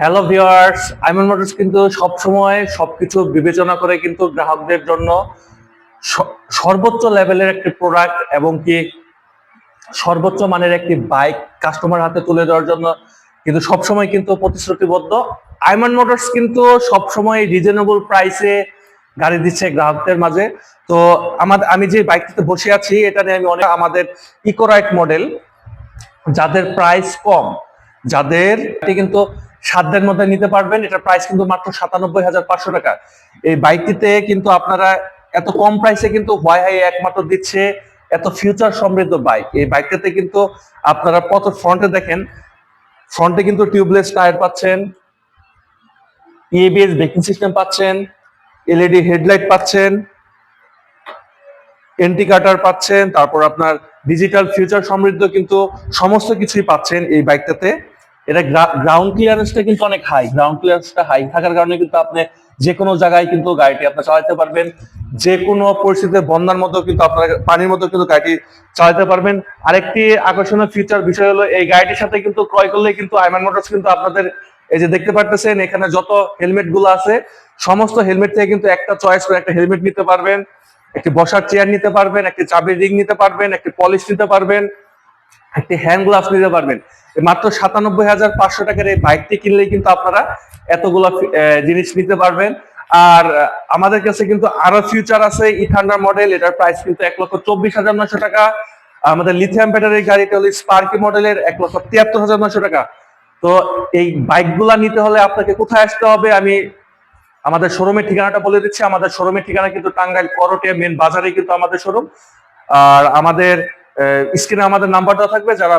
Hello viewers আইমন motors কিন্তু সবসময় সবকিছু বিবেচনা করে কিন্তু গ্রাহকদের জন্য সর্বোচ্চ লেভেলের একটি প্রোডাক্ট এবং কি সর্বোচ্চ মানের একটি বাইক কাস্টমার হাতে তুলে দেওয়ার জন্য কিন্তু সবসময় কিন্তু প্রতিশ্রুতিবদ্ধ। আইমন মোটরস কিন্তু সবসময় রিজনেবল প্রাইসে গাড়ি দিচ্ছে গ্রাহকদের মাঝে। তো আমাদের আমি যে বাইকটিতে বসে আছি, এটা নিয়ে আমি অনেক আমাদের ইকোরাইট মডেল যাদের প্রাইস কম যাদের এটি কিন্তু সাধ্যের মধ্যে নিতে পারবেন, এটার প্রাইস কিন্তু মাত্র সাতানব্বই হাজার পাঁচশো টাকা। এই বাইকটিতে কিন্তু আপনারা এত কম প্রাইসে কিন্তু হোয়াই হাই একমাত্র দিচ্ছে এত ফিউচার সমৃদ্ধ বাইক এই বাইকটাতে কিন্তু আপনারা কত ফ্রন্টে দেখেন ফ্রন্টে কিন্তু টিউবলেস টায়ার পাচ্ছেন ইএবিএস ব্রেকিং সিস্টেম পাচ্ছেন এলইডি হেডলাইট পাচ্ছেন এন্টি কাটার পাচ্ছেন, তারপর আপনার ডিজিটাল ফিউচার সমৃদ্ধ কিন্তু সমস্ত কিছুই পাচ্ছেন এই বাইকটাতে এটা গ্রাউন্ড ক্লিয়ারেন্সটা কিন্তু অনেক হাই গ্রাউন্ড ক্লিয়ারেন্সটা হাই থাকার কারণে কিন্তু আপনি যে কোনো জায়গায় কিন্তু গাড়িটি আপনি চালাতে পারবেন। যে কোনো পরিস্থিতিতে বন্যার মধ্যেও কিন্তু আপনার পানির মতো কিন্তু গাড়িটি চালাতে পারবেন। আরেকটি আকর্ষণীয় ফিচার বিষয় হলো এই গাড়িটির সাথে কিন্তু ক্রয় করলে কিন্তু আইমান মোটরস কিন্তু আপনাদের এই যে দেখতে পারতেছেন, এখানে যত হেলমেটগুলো আছে, সমস্ত হেলমেট থেকে কিন্তু একটা চয়েস করে একটা হেলমেট নিতে পারবেন, একটি বসার চেয়ার নিতে পারবেন, একটি চাবির রিং নিতে পারবেন, একটি পলিশ নিতে পারবেন। একটি হ্যান্ড গ্লাভস নিতে পারবেন। মাত্র সাতানব্বই হাজার পাঁচশো টাকার এই বাইকটি কিনলেই কিন্তু আপনারা এতগুলো জিনিস নিতে পারবেন। আর আমাদের কাছে কিন্তু আরও ফিউচার আছে ইথান্ডার মডেল এটার প্রাইস কিন্তু এক লক্ষ চব্বিশ হাজার নয়শো টাকা। আমাদের লিথিয়াম ব্যাটারির গাড়িটা হলো স্পার্কি মডেলের এক লক্ষ তিয়াত্তর হাজার নয়শো টাকা। তো এই বাইকগুলা নিতে হলে আপনাকে কোথায় আসতে হবে? আমি আমাদের শোরুমের ঠিকানাটা বলে দিচ্ছি। আমাদের শোরুমের ঠিকানা কিন্তু টাঙ্গাইল করটিয়া মেন বাজারে কিন্তু আমাদের শোরুম আর আমাদের স্ক্রিনে আমাদের নাম্বারটা থাকবে, যারা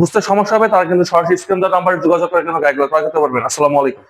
বুঝতে সমস্যা হবে, তারা কিন্তু সরাসরি স্ক্রিন নাম্বারে যোগাযোগ করে কিন্তু গাড়িগুলো করা করতে পারবেন। আসসালামু আলাইকুম।